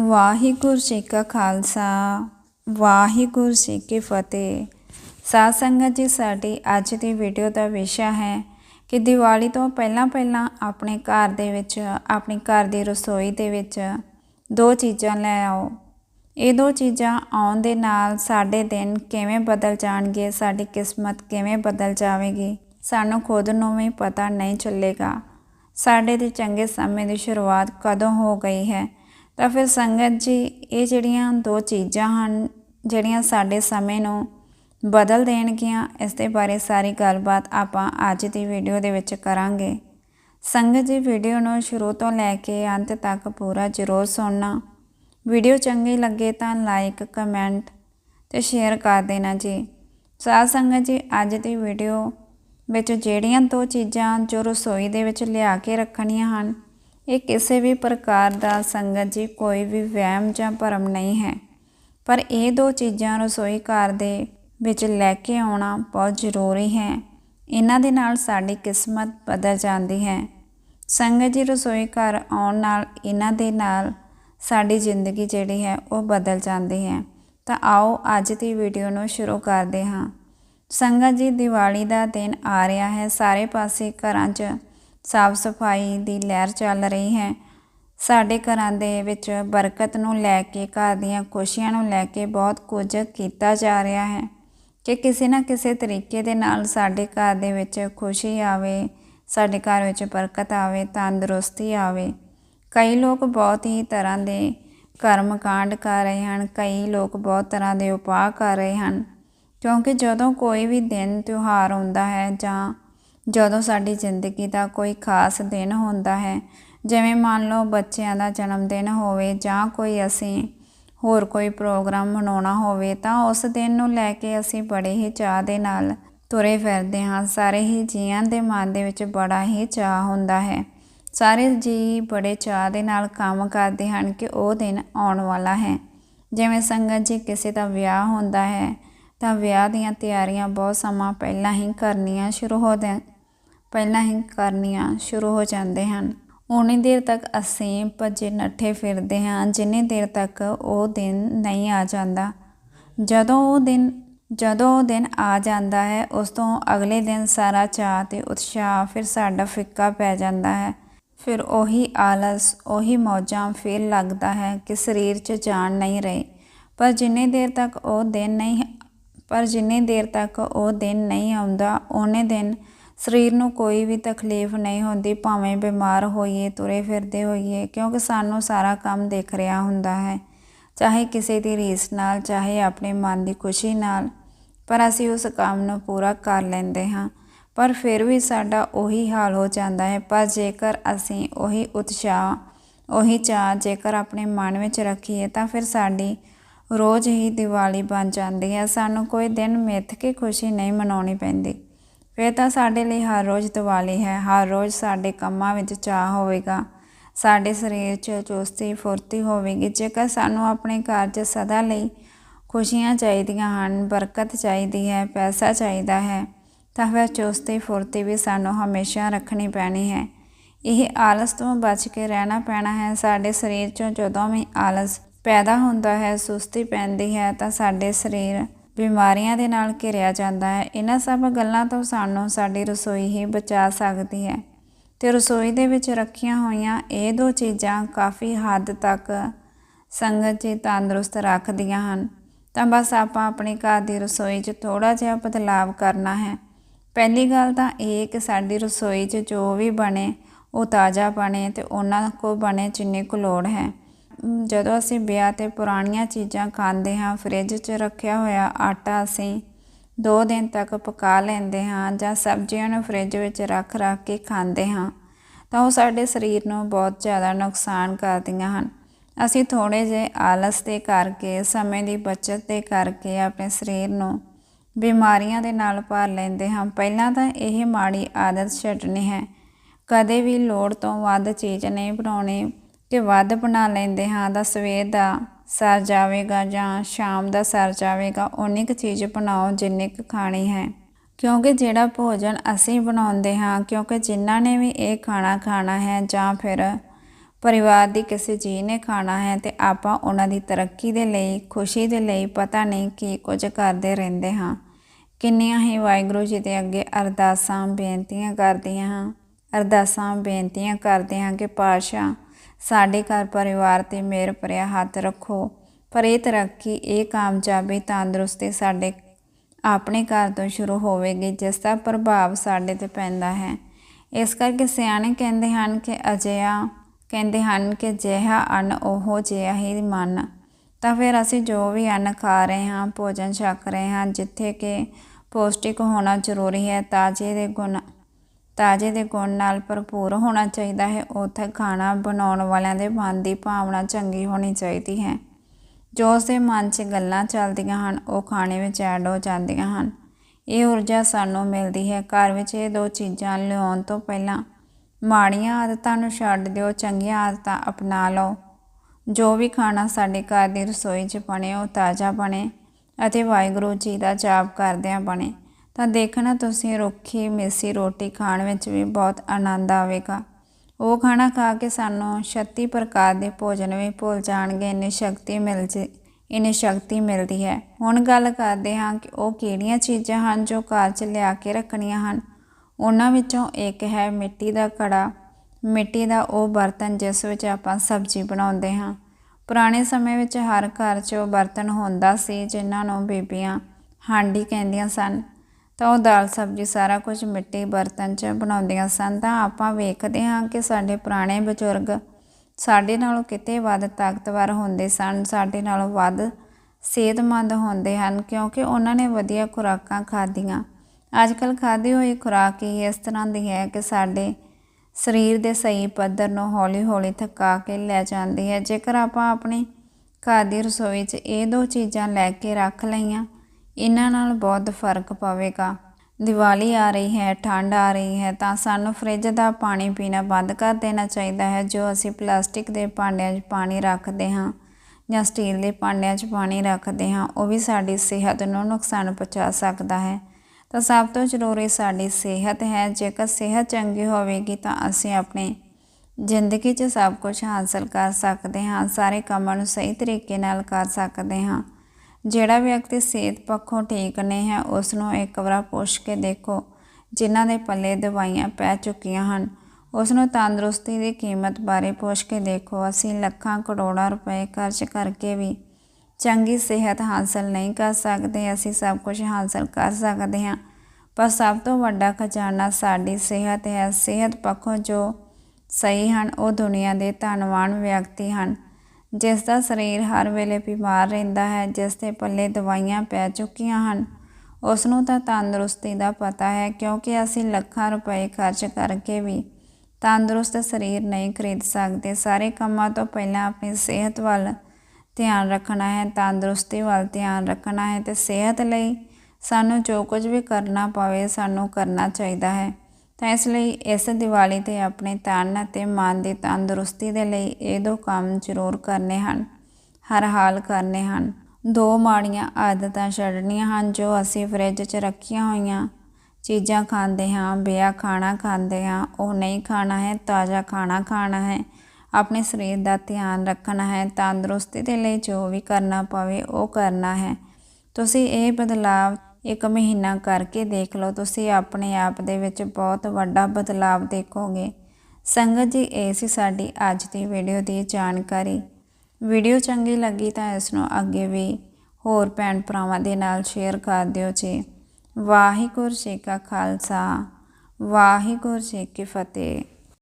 ਵਾਹਿਗੁਰੂ ਜੀ ਕਾ ਖਾਲਸਾ, ਵਾਹਿਗੁਰੂ ਜੀ ਕੀ ਫਤਿਹ। ਸਾਧ ਸੰਗਤ ਜੀ, ਸਾਡੀ ਅੱਜ ਦੀ ਵੀਡੀਓ ਦਾ ਵਿਸ਼ਾ ਹੈ ਕਿ ਦੀਵਾਲੀ ਤੋਂ ਪਹਿਲਾਂ ਪਹਿਲਾਂ ਆਪਣੇ ਘਰ ਦੇ ਵਿੱਚ, ਆਪਣੀ ਘਰ ਦੀ ਰਸੋਈ ਦੇ ਵਿੱਚ ਦੋ ਚੀਜ਼ਾਂ ਲੈ ਆਓ। ਇਹ ਦੋ ਚੀਜ਼ਾਂ ਆਉਣ ਦੇ ਨਾਲ ਸਾਡੇ ਦਿਨ ਕਿਵੇਂ ਬਦਲ ਜਾਣਗੇ, ਸਾਡੀ ਕਿਸਮਤ ਕਿਵੇਂ ਬਦਲ ਜਾਵੇਗੀ, ਸਾਨੂੰ ਖੁਦ ਨੂੰ ਵੀ ਪਤਾ ਨਹੀਂ ਚੱਲੇਗਾ। ਸਾਡੇ ਦੇ ਚੰਗੇ ਸਮੇਂ ਦੀ ਸ਼ੁਰੂਆਤ ਕਦੋਂ ਹੋ ਗਈ ਹੈ? ਤਾਂ ਫਿਰ ਸੰਗਤ ਜੀ, ਇਹ ਜਿਹੜੀਆਂ ਦੋ ਚੀਜ਼ਾਂ ਹਨ, ਜਿਹੜੀਆਂ ਸਾਡੇ ਸਮੇਂ ਨੂੰ ਬਦਲ ਦੇਣਗੀਆਂ, ਇਸ ਦੇ ਬਾਰੇ ਸਾਰੀ ਗੱਲਬਾਤ ਆਪਾਂ ਅੱਜ ਦੀ ਵੀਡੀਓ ਦੇ ਵਿੱਚ ਕਰਾਂਗੇ। ਸੰਗਤ ਜੀ ਵੀਡੀਓ ਨੂੰ ਸ਼ੁਰੂ ਤੋਂ ਲੈ ਕੇ ਅੰਤ ਤੱਕ ਪੂਰਾ ਜ਼ਰੂਰ ਸੁਣਨਾ। ਵੀਡੀਓ ਚੰਗੀ ਲੱਗੇ ਤਾਂ ਲਾਈਕ ਕਮੈਂਟ ਤੇ ਸ਼ੇਅਰ ਕਰ ਦੇਣਾ ਜੀ। ਸਾਧ ਸੰਗਤ ਜੀ, ਅੱਜ ਦੀ ਵੀਡੀਓ ਵਿੱਚ ਜਿਹੜੀਆਂ ਦੋ ਚੀਜ਼ਾਂ ਜੋ ਰਸੋਈ ਦੇ ਵਿੱਚ ਲਿਆ ਕੇ ਰੱਖਣੀਆਂ ਹਨ ਇਹ ਕਿਸੇ ਵੀ ਪ੍ਰਕਾਰ ਦਾ ਸੰਗਤ ਜੀ ਕੋਈ ਵੀ ਵਹਿਮ ਜਾਂ ਭਰਮ ਨਹੀਂ ਹੈ। ਪਰ ਇਹ ਦੋ ਚੀਜ਼ਾਂ ਰਸੋਈ ਘਰ ਦੇ ਵਿੱਚ ਲੈ ਕੇ ਆਉਣਾ ਬਹੁਤ ਜ਼ਰੂਰੀ ਹੈ। ਇਹਨਾਂ ਦੇ ਨਾਲ ਸਾਡੀ ਕਿਸਮਤ ਬਦਲ ਜਾਂਦੀ ਹੈ। ਸੰਗਤ ਜੀ ਰਸੋਈ ਘਰ ਆਉਣ ਨਾਲ ਇਹਨਾਂ ਦੇ ਨਾਲ ਸਾਡੀ ਜ਼ਿੰਦਗੀ ਜਿਹੜੀ ਹੈ ਉਹ ਬਦਲ ਜਾਂਦੀ ਹੈ। ਤਾਂ ਆਓ ਅੱਜ ਦੀ ਵੀਡੀਓ ਨੂੰ ਸ਼ੁਰੂ ਕਰਦੇ ਹਾਂ। ਸੰਗਤ ਜੀ ਦੀਵਾਲੀ ਦਾ ਦਿਨ ਆ ਰਿਹਾ ਹੈ। ਸਾਰੇ ਪਾਸੇ ਘਰਾਂ 'ਚ ਸਾਫ਼ ਸਫ਼ਾਈ ਦੀ ਲਹਿਰ ਚੱਲ ਰਹੀ ਹੈ। ਸਾਡੇ ਘਰਾਂ ਦੇ ਵਿੱਚ ਬਰਕਤ ਨੂੰ ਲੈ ਕੇ, ਘਰ ਦੀਆਂ ਖੁਸ਼ੀਆਂ ਨੂੰ ਲੈ ਕੇ ਬਹੁਤ ਕੁਝ ਕੀਤਾ ਜਾ ਰਿਹਾ ਹੈ ਕਿ ਕਿਸੇ ਨਾ ਕਿਸੇ ਤਰੀਕੇ ਦੇ ਨਾਲ ਸਾਡੇ ਘਰ ਦੇ ਵਿੱਚ ਖੁਸ਼ੀ ਆਵੇ, ਸਾਡੇ ਘਰ ਵਿੱਚ ਬਰਕਤ ਆਵੇ, ਤੰਦਰੁਸਤੀ ਆਵੇ। ਕਈ ਲੋਕ ਬਹੁਤ ਹੀ ਤਰ੍ਹਾਂ ਦੇ ਕਰਮ ਕਾਂਡ ਕਰ ਰਹੇ ਹਨ, ਕਈ ਲੋਕ ਬਹੁਤ ਤਰ੍ਹਾਂ ਦੇ ਉਪਾਅ ਕਰ ਰਹੇ ਹਨ। ਕਿਉਂਕਿ ਜਦੋਂ ਕੋਈ ਵੀ ਦਿਨ ਤਿਉਹਾਰ ਆਉਂਦਾ ਹੈ ਜਾਂ ਜਦੋਂ ਸਾਡੀ ਜ਼ਿੰਦਗੀ ਦਾ ਕੋਈ ਖਾਸ ਦਿਨ ਹੁੰਦਾ ਹੈ, ਜਿਵੇਂ ਮੰਨ ਲਓ ਬੱਚਿਆਂ ਦਾ ਜਨਮ ਦਿਨ ਹੋਵੇ ਜਾਂ ਕੋਈ ਅਸੀਂ ਹੋਰ ਕੋਈ ਪ੍ਰੋਗਰਾਮ ਮਨਾਉਣਾ ਹੋਵੇ, ਤਾਂ ਉਸ ਦਿਨ ਨੂੰ ਲੈ ਕੇ ਅਸੀਂ ਬੜੇ ਹੀ ਚਾਹ ਦੇ ਨਾਲ ਤੁਰੇ ਫਿਰਦੇ ਹਾਂ। ਸਾਰੇ ਹੀ ਜੀਆਂ ਦੇ ਮਨ ਦੇ ਵਿੱਚ ਬੜਾ ਹੀ ਚਾਹ ਹੁੰਦਾ ਹੈ। ਸਾਰੇ ਜੀ ਬੜੇ ਚਾਹ ਦੇ ਨਾਲ ਕੰਮ ਕਰਦੇ ਹਨ ਕਿ ਉਹ ਦਿਨ ਆਉਣ ਵਾਲਾ ਹੈ। ਜਿਵੇਂ ਸੰਗਤ ਜੀ ਕਿਸੇ ਦਾ ਵਿਆਹ ਹੁੰਦਾ ਹੈ ਤਾਂ ਵਿਆਹ ਦੀਆਂ ਤਿਆਰੀਆਂ ਬਹੁਤ ਸਮਾਂ ਪਹਿਲਾਂ ਹੀ ਕਰਨੀਆਂ ਸ਼ੁਰੂ ਹੋ ਦੇ, ਪਹਿਲਾਂ ਹੀ ਕਰਨੀਆਂ ਸ਼ੁਰੂ ਹੋ ਜਾਂਦੇ ਹਨ। ਉਨੀ ਦੇਰ ਤੱਕ ਅਸੀਂ ਭੱਜੇ ਨੱਠੇ ਫਿਰਦੇ ਹਾਂ, ਜਿੰਨੀ ਦੇਰ ਤੱਕ ਉਹ ਦਿਨ ਨਹੀਂ ਆ ਜਾਂਦਾ। ਜਦੋਂ ਉਹ ਦਿਨ, ਜਦੋਂ ਉਹ ਦਿਨ ਆ ਜਾਂਦਾ ਹੈ, ਉਸ ਤੋਂ ਅਗਲੇ ਦਿਨ ਸਾਰਾ ਚਾਹ ਤੇ ਉਤਸ਼ਾਹ ਫਿਰ ਸਾਡਾ ਫਿੱਕਾ ਪੈ ਜਾਂਦਾ ਹੈ। ਫਿਰ ਉਹੀ ਆਲਸ, ਉਹੀ ਮੌਜਾਂ ਫਿਰ ਲੱਗਦਾ ਹੈ ਕਿ ਸਰੀਰ 'ਚ ਜਾਨ ਨਹੀਂ ਰਹੀ। ਪਰ ਜਿੰਨੇ ਦੇਰ ਤੱਕ ਉਹ ਦਿਨ ਨਹੀਂ ਪਰ ਜਿੰਨੀ ਦੇਰ ਤੱਕ ਉਹ ਦਿਨ ਨਹੀਂ ਆਉਂਦਾ, ਉਹਨੇ ਦਿਨ ਸਰੀਰ ਨੂੰ ਕੋਈ ਵੀ ਤਕਲੀਫ ਨਹੀਂ ਹੁੰਦੀ, ਭਾਵੇਂ ਬਿਮਾਰ ਹੋਈਏ, ਤੁਰੇ ਫਿਰਦੇ ਹੋਈਏ, ਕਿਉਂਕਿ ਸਾਨੂੰ ਸਾਰਾ ਕੰਮ ਦਿਖ ਰਿਹਾ ਹੁੰਦਾ ਹੈ। ਚਾਹੇ ਕਿਸੇ ਦੀ ਰੀਸ ਨਾਲ, ਚਾਹੇ ਆਪਣੇ ਮਨ ਦੀ ਖੁਸ਼ੀ ਨਾਲ, ਪਰ ਅਸੀਂ ਉਸ ਕੰਮ ਨੂੰ ਪੂਰਾ ਕਰ ਲੈਂਦੇ ਹਾਂ। ਪਰ ਫਿਰ ਵੀ ਸਾਡਾ ਉਹੀ ਹਾਲ ਹੋ ਜਾਂਦਾ ਹੈ। ਪਰ ਜੇਕਰ ਅਸੀਂ ਉਹੀ ਉਤਸ਼ਾਹ, ਉਹੀ ਚਾਹ ਜੇਕਰ ਆਪਣੇ ਮਨ ਵਿੱਚ ਰੱਖੀਏ, ਤਾਂ ਫਿਰ ਸਾਡੀ ਰੋਜ਼ ਹੀ ਦੀਵਾਲੀ ਬਣ ਜਾਂਦੀ ਹੈ। ਸਾਨੂੰ ਕੋਈ ਦਿਨ ਮਿੱਥ ਕੇ ਖੁਸ਼ੀ ਨਹੀਂ ਮਨਾਉਣੀ ਪੈਂਦੀ। ਫਿਰ ਤਾਂ ਸਾਡੇ ਲਈ ਹਰ ਰੋਜ਼ ਦੀਵਾਲੀ ਹੈ। ਹਰ ਰੋਜ਼ ਸਾਡੇ ਕੰਮਾਂ ਵਿੱਚ ਚਾਹ ਹੋਵੇਗਾ। ਸਾਡੇ ਸਰੀਰ 'ਚ ਚੁਸਤੀ, ਫੁਰਤੀ ਹੋਵੇਗੀ। ਜੇਕਰ ਸਾਨੂੰ ਆਪਣੇ ਘਰ 'ਚ ਸਦਾ ਲਈ ਖੁਸ਼ੀਆਂ ਚਾਹੀਦੀਆਂ ਹਨ, ਬਰਕਤ ਚਾਹੀਦੀ ਹੈ, ਪੈਸਾ ਚਾਹੀਦਾ ਹੈ, ਤਾਂ ਫਿਰ ਚੁਸਤੀ, ਫੁਰਤੀ ਵੀ ਸਾਨੂੰ ਹਮੇਸ਼ਾ ਰੱਖਣੀ ਪੈਣੀ ਹੈ। ਇਹ ਆਲਸ ਤੋਂ ਬਚ ਕੇ ਰਹਿਣਾ ਪੈਣਾ ਹੈ। ਸਾਡੇ ਸਰੀਰ 'ਚੋਂ ਜਦੋਂ ਵੀ ਆਲਸ ਪੈਦਾ ਹੁੰਦਾ ਹੈ, ਸੁਸਤੀ ਪੈਂਦੀ ਹੈ ਤਾਂ ਸਾਡੇ ਸਰੀਰ ਬਿਮਾਰੀਆਂ ਦੇ ਨਾਲ ਘਿਰਿਆ ਜਾਂਦਾ ਹੈ। ਇਹਨਾਂ ਸਭ ਗੱਲਾਂ ਤੋਂ ਸਾਨੂੰ ਸਾਡੀ ਰਸੋਈ ਹੀ ਬਚਾ ਸਕਦੀ ਹੈ। ਤੇ ਰਸੋਈ ਦੇ ਵਿੱਚ ਰੱਖੀਆਂ ਹੋਈਆਂ ਇਹ ਦੋ ਚੀਜ਼ਾਂ ਕਾਫੀ ਹੱਦ ਤੱਕ ਸੰਗਤ ਜੀ ਤੰਦਰੁਸਤ ਰੱਖਦੀਆਂ ਹਨ। ਤਾਂ ਬਸ ਆਪਾਂ ਆਪਣੇ ਘਰ ਦੀ ਰਸੋਈ 'ਚ ਥੋੜਾ ਜਿਹਾ ਬਦਲਾਵ ਕਰਨਾ ਹੈ। ਪਹਿਲੀ ਗੱਲ ਤਾਂ ਇਹ ਕਿ ਸਾਡੀ ਰਸੋਈ 'ਚ ਜੋ ਵੀ ਬਣੇ, ਉਹ ਤਾਜ਼ਾ ਬਣੇ ਤੇ ਉਹਨਾਂ ਕੋ ਬਣੇ ਜਿੰਨੀ ਕੁ ਲੋੜ ਹੈ। ਜਦੋਂ ਅਸੀਂ ਵਿਆਹ ਤੇ ਪੁਰਾਣੀਆਂ ਚੀਜ਼ਾਂ ਖਾਂਦੇ ਹਾਂ, ਫ੍ਰਿਜ 'ਚ ਰੱਖਿਆ ਹੋਇਆ ਆਟਾ ਅਸੀਂ 2 ਦਿਨ ਤੱਕ ਪਕਾ ਲੈਂਦੇ ਹਾਂ ਜਾਂ ਸਬਜ਼ੀਆਂ ਨੂੰ ਫ੍ਰਿਜ ਵਿੱਚ ਰੱਖ ਰੱਖ ਕੇ ਖਾਂਦੇ ਹਾਂ, ਤਾਂ ਉਹ ਸਾਡੇ ਸਰੀਰ ਨੂੰ ਬਹੁਤ ਜ਼ਿਆਦਾ ਨੁਕਸਾਨ ਕਰਦੀਆਂ ਹਨ। ਅਸੀਂ ਥੋੜੇ ਜਿਹੇ ਆਲਸ ਦੇ ਕਰਕੇ, ਸਮੇਂ ਦੀ ਬਚਤ ਦੇ ਕਰਕੇ ਆਪਣੇ ਸਰੀਰ ਨੂੰ ਬਿਮਾਰੀਆਂ ਦੇ ਨਾਲ ਭਰ ਲੈਂਦੇ ਹਾਂ। ਪਹਿਲਾਂ ਤਾਂ ਇਹ ਮਾੜੀ ਆਦਤ ਛੱਡਣੀ ਹੈ। ਕਦੇ ਵੀ ਲੋੜ ਤੋਂ ਵੱਧ ਚੀਜ਼ ਨਹੀਂ ਬਣਾਉਣੀ ਕਿ ਵੱਧ ਬਣਾ ਲੈਂਦੇ ਹਾਂ, ਤਾਂ ਸਵੇਰ ਦਾ ਸਰ ਜਾਵੇਗਾ ਜਾਂ ਸ਼ਾਮ ਦਾ ਸਰ ਜਾਵੇਗਾ ਉਨੀ ਕੁ ਚੀਜ਼ ਬਣਾਓ ਜਿੰਨੀ ਕੁ ਖਾਣੀ ਹੈ। ਕਿਉਂਕਿ ਜਿਹੜਾ ਭੋਜਨ ਅਸੀਂ ਬਣਾਉਂਦੇ ਹਾਂ, ਕਿਉਂਕਿ ਜਿਨ੍ਹਾਂ ਨੇ ਵੀ ਇਹ ਖਾਣਾ ਖਾਣਾ ਹੈ ਜਾਂ ਫਿਰ ਪਰਿਵਾਰ ਦੀ ਕਿਸੇ ਜੀ ਨੇ ਖਾਣਾ ਹੈ, ਤੇ ਆਪਾਂ ਉਹਨਾਂ ਦੀ ਤਰੱਕੀ ਦੇ ਲਈ, ਖੁਸ਼ੀ ਦੇ ਲਈ ਪਤਾ ਨਹੀਂ ਕੀ ਕੁਝ ਕਰਦੇ ਰਹਿੰਦੇ ਹਾਂ। ਕਿੰਨੀਆਂ ਹੀ ਵਾਹਿਗੁਰੂ ਜੀ ਦੇ ਅੱਗੇ ਅਰਦਾਸਾਂ, ਬੇਨਤੀਆਂ ਕਰਦੀਆਂ ਹਾਂ, ਅਰਦਾਸਾਂ, ਬੇਨਤੀਆਂ ਕਰਦੇ ਹਾਂ ਕਿ ਪਾਤਸ਼ਾਹ ਸਾਡੇ ਘਰ ਪਰਿਵਾਰ ਤੇ ਮੇਰ ਭਰਿਆ ਹੱਥ ਰੱਖੋ। ਪਰ ਇਹ ਤਰੱਕੀ, ਇਹ ਕਾਮਯਾਬੀ ਤੰਦਰੁਸਤੀ ਸਾਡੇ ਆਪਣੇ ਘਰ ਤੋਂ ਸ਼ੁਰੂ ਹੋਵੇਗੀ, ਜਿਸ ਦਾ ਪ੍ਰਭਾਵ ਸਾਡੇ ਤੇ ਪੈਂਦਾ ਹੈ। ਇਸ ਕਰਕੇ ਸਿਆਣੇ ਕਹਿੰਦੇ ਹਨ ਕਿ ਅਜਿਹਾ, ਕਹਿੰਦੇ ਹਨ ਕਿ ਜਿਹਾ ਅੰਨ ਉਹ ਜਿਹਾ ਹੀ ਮਨ। ਤਾਂ ਫਿਰ ਅਸੀਂ ਜੋ ਵੀ ਅੰਨ ਖਾ ਰਹੇ ਹਾਂ, ਭੋਜਨ ਛਕ ਰਹੇ ਹਾਂ, ਜਿੱਥੇ ਕਿ ਪੌਸ਼ਟਿਕ ਹੋਣਾ ਜ਼ਰੂਰੀ ਹੈ ਤਾਜ਼ੇ ਦੇ ਗੁਣ ਤਾਜ਼ੇ ਦੇ ਗੁਣ ਨਾਲ ਭਰਪੂਰ ਹੋਣਾ ਚਾਹੀਦਾ ਹੈ। ਉੱਥੇ ਖਾਣਾ ਬਣਾਉਣ ਵਾਲਿਆਂ ਦੇ ਮਨ ਦੀ ਭਾਵਨਾ ਚੰਗੀ ਹੋਣੀ ਚਾਹੀਦੀ ਹੈ। ਜੋ ਉਸਦੇ ਮਨ 'ਚ ਗੱਲਾਂ ਚੱਲਦੀਆਂ ਹਨ, ਉਹ ਖਾਣੇ ਵਿੱਚ ਐਡ ਹੋ ਜਾਂਦੀਆਂ ਹਨ। ਇਹ ਊਰਜਾ ਸਾਨੂੰ ਮਿਲਦੀ ਹੈ। ਘਰ ਵਿੱਚ ਇਹ ਦੋ ਚੀਜ਼ਾਂ ਲਿਆਉਣ ਤੋਂ ਪਹਿਲਾਂ ਮਾੜੀਆਂ ਆਦਤਾਂ ਨੂੰ ਛੱਡ ਦਿਓ, ਚੰਗੀਆਂ ਆਦਤਾਂ ਅਪਣਾ ਲਓ। ਜੋ ਵੀ ਖਾਣਾ ਸਾਡੇ ਘਰ ਦੀ ਰਸੋਈ 'ਚ ਬਣੇ, ਉਹ ਤਾਜ਼ਾ ਬਣੇ ਅਤੇ ਵਾਹਿਗੁਰੂ ਜੀ ਦਾ ਜਾਪ ਕਰਦਿਆਂ ਬਣੇ। ਤਾਂ ਦੇਖਣਾ ਤੁਸੀਂ ਰੁੱਖੀ ਮੇਸੀ ਰੋਟੀ ਖਾਣ ਵਿੱਚ ਵੀ ਬਹੁਤ ਆਨੰਦ ਆਵੇਗਾ। ਉਹ ਖਾਣਾ ਖਾ ਕੇ ਸਾਨੂੰ 36 ਪ੍ਰਕਾਰ ਦੇ ਭੋਜਨ ਵੀ ਭੁੱਲ ਜਾਣਗੇ, ਇੰਨੀ ਸ਼ਕਤੀ ਮਿਲ ਜੇ, ਇੰਨੀ ਸ਼ਕਤੀ ਮਿਲਦੀ ਹੈ। ਹੁਣ ਗੱਲ ਕਰਦੇ ਹਾਂ ਕਿ ਉਹ ਕਿਹੜੀਆਂ ਚੀਜ਼ਾਂ ਹਨ ਜੋ ਘਰ 'ਚ ਲਿਆ ਕੇ ਰੱਖਣੀਆਂ ਹਨ। ਉਹਨਾਂ ਵਿੱਚੋਂ ਇੱਕ ਹੈ ਮਿੱਟੀ ਦਾ ਕੜਾ। ਮਿੱਟੀ ਦਾ ਉਹ ਬਰਤਨ ਜਿਸ ਵਿੱਚ ਆਪਾਂ ਸਬਜ਼ੀ ਬਣਾਉਂਦੇ ਹਾਂ। ਪੁਰਾਣੇ ਸਮੇਂ ਵਿੱਚ ਹਰ ਘਰ 'ਚ ਉਹ ਬਰਤਨ ਹੁੰਦਾ ਸੀ ਜਿਨ੍ਹਾਂ ਨੂੰ ਬੀਬੀਆਂ ਹਾਂਡੀ ਕਹਿੰਦੀਆਂ ਸਨ। ਤਾਂ ਉਹ ਦਾਲ, ਸਬਜ਼ੀ ਸਾਰਾ ਕੁਝ ਮਿੱਟੀ, ਬਰਤਨ 'ਚ ਬਣਾਉਂਦੀਆਂ ਸਨ। ਤਾਂ ਆਪਾਂ ਵੇਖਦੇ ਹਾਂ ਕਿ ਸਾਡੇ ਪੁਰਾਣੇ ਬਜ਼ੁਰਗ ਸਾਡੇ ਨਾਲੋਂ ਕਿਤੇ ਵੱਧ ਤਾਕਤਵਰ ਹੁੰਦੇ ਸਨ, ਸਾਡੇ ਨਾਲੋਂ ਵੱਧ ਸਿਹਤਮੰਦ ਹੁੰਦੇ ਹਨ, ਕਿਉਂਕਿ ਉਹਨਾਂ ਨੇ ਵਧੀਆ ਖੁਰਾਕਾਂ ਖਾਧੀਆਂ। ਅੱਜ ਕੱਲ੍ਹ ਖਾਧੀ ਹੋਈ ਖੁਰਾਕ ਹੀ ਇਸ ਤਰ੍ਹਾਂ ਦੀ ਹੈ ਕਿ ਸਾਡੇ ਸਰੀਰ ਦੇ ਸਹੀ ਪੱਧਰ ਨੂੰ ਹੌਲੀ-ਹੌਲੀ ਥਕਾ ਕੇ ਲੈ ਜਾਂਦੀ ਹੈ। ਜੇਕਰ ਆਪਾਂ ਆਪਣੀ ਘਰ ਦੀ ਰਸੋਈ 'ਚ ਇਹ ਦੋ ਚੀਜ਼ਾਂ ਲੈ ਕੇ ਰੱਖ ਲਈਆਂ ਇਹਨਾਂ ਨਾਲ ਬਹੁਤ ਫ਼ਰਕ ਪਵੇਗਾ। ਦੀਵਾਲੀ ਆ ਰਹੀ ਹੈ, ਠੰਡ ਆ ਰਹੀ ਹੈ, ਤਾਂ ਸਾਨੂੰ ਫ੍ਰਿਜ ਦਾ ਪਾਣੀ ਪੀਣਾ ਬੰਦ ਕਰ ਦੇਣਾ ਚਾਹੀਦਾ ਹੈ, ਜੋ ਅਸੀਂ ਪਲਾਸਟਿਕ ਦੇ ਭਾਂਡਿਆਂ 'ਚ ਪਾਣੀ ਰੱਖਦੇ ਹਾਂ ਜਾਂ ਸਟੀਲ ਦੇ ਭਾਂਡਿਆਂ 'ਚ ਪਾਣੀ ਰੱਖਦੇ ਹਾਂ, ਉਹ ਵੀ ਸਾਡੀ ਸਿਹਤ ਨੂੰ ਨੁਕਸਾਨ ਪਹੁੰਚਾ ਸਕਦਾ ਹੈ। ਤਾਂ ਸਭ ਤੋਂ ਜ਼ਰੂਰੀ ਸਾਡੀ ਸਿਹਤ ਹੈ, ਜੇਕਰ ਸਿਹਤ ਚੰਗੀ ਹੋਵੇਗੀ ਤਾਂ ਅਸੀਂ ਆਪਣੇ ਜ਼ਿੰਦਗੀ 'ਚ ਸਭ ਕੁਝ ਹਾਸਲ ਕਰ ਸਕਦੇ ਹਾਂ, ਸਾਰੇ ਕੰਮਾਂ ਨੂੰ ਸਹੀ ਤਰੀਕੇ ਨਾਲ ਕਰ ਸਕਦੇ ਹਾਂ। ਜਿਹੜਾ ਵਿਅਕਤੀ ਸਿਹਤ ਪੱਖੋਂ ਠੀਕ ਨਹੀਂ ਹੈ ਉਸ ਨੂੰ ਇੱਕ ਵਾਰ ਪੁੱਛ ਕੇ ਦੇਖੋ, ਜਿਨ੍ਹਾਂ ਦੇ ਪੱਲੇ ਦਵਾਈਆਂ ਪੈ ਚੁੱਕੀਆਂ ਹਨ। ਉਸ ਨੂੰ ਤੰਦਰੁਸਤੀ ਦੀ ਕੀਮਤ ਬਾਰੇ ਪੁੱਛ ਕੇ ਦੇਖੋ। ਅਸੀਂ ਲੱਖਾਂ ਕਰੋੜਾਂ ਰੁਪਏ ਖਰਚ ਕਰਕੇ ਵੀ ਚੰਗੀ ਸਿਹਤ ਹਾਸਲ ਨਹੀਂ ਕਰ ਸਕਦੇ। ਅਸੀਂ ਸਭ ਕੁਝ ਹਾਸਲ ਕਰ ਸਕਦੇ ਹਾਂ। ਪਰ ਸਭ ਤੋਂ ਵੱਡਾ ਖਜ਼ਾਨਾ ਸਾਡੀ ਸਿਹਤ ਹੈ। ਸਿਹਤ ਪੱਖੋਂ ਜੋ ਸਹੀ ਹਨ, ਉਹ ਦੁਨੀਆ ਦੇ ਧਨਵਾਨ ਵਿਅਕਤੀ ਹਨ। ਜਿਸ ਦਾ ਸਰੀਰ ਹਰ ਵੇਲੇ ਬਿਮਾਰ ਰਹਿੰਦਾ ਹੈ, ਜਿਸ ਦੇ ਪੱਲੇ ਦਵਾਈਆਂ ਪੈ ਚੁੱਕੀਆਂ ਹਨ। ਉਸ ਨੂੰ ਤਾਂ ਤੰਦਰੁਸਤੀ ਦਾ ਪਤਾ ਹੈ, ਕਿਉਂਕਿ ਅਸੀਂ ਲੱਖਾਂ ਰੁਪਏ ਖਰਚ ਕਰਕੇ ਵੀ ਤੰਦਰੁਸਤ ਸਰੀਰ ਨਹੀਂ ਖਰੀਦ ਸਕਦੇ। ਸਾਰੇ ਕੰਮਾਂ ਤੋਂ ਪਹਿਲਾਂ ਆਪਣੀ ਸਿਹਤ ਵੱਲ ਧਿਆਨ ਰੱਖਣਾ ਹੈ, ਤੰਦਰੁਸਤੀ ਵੱਲ ਧਿਆਨ ਰੱਖਣਾ ਹੈ ਤੇ ਸਿਹਤ ਲਈ ਸਾਨੂੰ ਜੋ ਕੁਝ ਵੀ ਕਰਨਾ ਪਵੇ, ਸਾਨੂੰ ਕਰਨਾ ਚਾਹੀਦਾ ਹੈ। ਤਾਂ ਇਸ ਲਈ ਇਸ ਦੀਵਾਲੀ ਤੇ ਆਪਣੇ ਤਨ ਅਤੇ ਮਨ ਦੀ ਤੰਦਰੁਸਤੀ ਦੇ ਲਈ ਇਹ ਦੋ ਕੰਮ ਜ਼ਰੂਰ ਕਰਨੇ ਹਨ, ਹਰ ਹਾਲ ਕਰਨੇ ਹਨ। ਦੋ ਮਾੜੀਆਂ ਆਦਤਾਂ ਛੱਡਣੀਆਂ ਹਨ ਜੋ ਅਸੀਂ ਫ੍ਰਿਜ 'ਚ ਰੱਖੀਆਂ ਹੋਈਆਂ ਚੀਜ਼ਾਂ ਖਾਂਦੇ ਹਾਂ ਬਿਆ ਖਾਣਾ ਖਾਂਦੇ ਹਾਂ, ਉਹ ਨਹੀਂ ਖਾਣਾ ਹੈ, ਤਾਜ਼ਾ ਖਾਣਾ ਖਾਣਾ ਹੈ, ਆਪਣੇ ਸਰੀਰ ਦਾ ਧਿਆਨ ਰੱਖਣਾ ਹੈ, ਤੰਦਰੁਸਤੀ ਦੇ ਲਈ ਜੋ ਵੀ ਕਰਨਾ ਪਵੇ ਉਹ ਕਰਨਾ ਹੈ। ਤੁਸੀਂ ਇਹ ਬਦਲਾਵ ਇੱਕ ਮਹੀਨਾ ਕਰਕੇ ਦੇਖ ਲਓ, ਤੁਸੀਂ ਆਪਣੇ ਆਪ ਦੇ ਵਿੱਚ ਬਹੁਤ ਵੱਡਾ ਬਦਲਾਵ ਦੇਖੋਗੇ। ਸੰਗਤ ਜੀ, ਇਹ ਸੀ ਸਾਡੀ ਅੱਜ ਦੀ ਵੀਡੀਓ ਦੀ ਜਾਣਕਾਰੀ। ਵੀਡੀਓ ਚੰਗੀ ਲੱਗੀ ਤਾਂ ਇਸ ਨੂੰ ਅੱਗੇ ਵੀ ਹੋਰ ਭੈਣ ਭਰਾਵਾਂ ਦੇ ਨਾਲ ਸ਼ੇਅਰ ਕਰ ਦਿਓ ਜੀ। ਵਾਹਿਗੁਰੂ ਜੀ ਕਾ ਖਾਲਸਾ, ਵਾਹਿਗੁਰੂ ਜੀ ਕੀ ਫਤਿਹ।